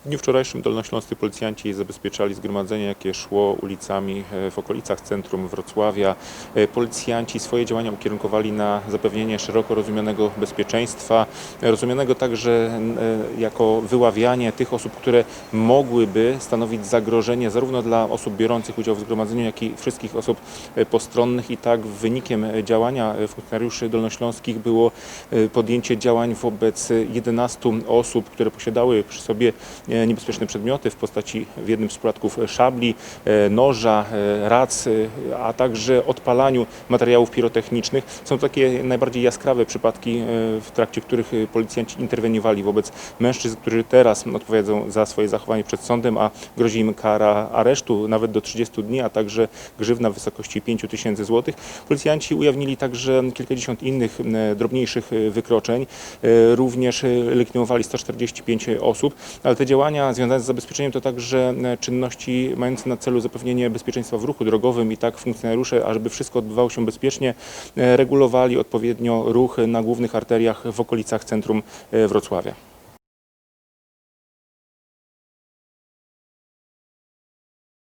W dniu wczorajszym dolnośląscy policjanci zabezpieczali zgromadzenie, jakie szło ulicami e, w okolicach centrum Wrocławia. E, Policjanci swoje działania ukierunkowali na zapewnienie szeroko rozumianego bezpieczeństwa, e, rozumianego także jako wyławianie tych osób, które mogłyby stanowić zagrożenie zarówno dla osób biorących udział w zgromadzeniu, jak i wszystkich osób postronnych. I tak wynikiem działania funkcjonariuszy dolnośląskich było podjęcie działań wobec 11 osób, które posiadały przy sobie niebezpieczne przedmioty w postaci w jednym z przypadków szabli, e, noża, e, rac, e, a także odpalaniu materiałów pirotechnicznych. Są takie najbardziej jaskrawe przypadki, e, w trakcie których e, policjanci interweniowali wobec mężczyzn, którzy teraz odpowiedzą za swoje zachowanie przed sądem, a grozi im kara aresztu nawet do 30 dni, a także grzywna w wysokości 5 tysięcy złotych. Policjanci ujawnili także kilkadziesiąt innych e, drobniejszych e, wykroczeń. E, Również e, legitymowali 145 osób, ale te działania związane z zabezpieczeniem to także e, czynności mające na celu zapewnienie bezpieczeństwa w ruchu drogowym i tak funkcjonariusze, ażeby wszystko odbywało się bezpiecznie, e, regulowali odpowiednio ruch na głównych arteriach w okolicach centrum e, Wrocławia.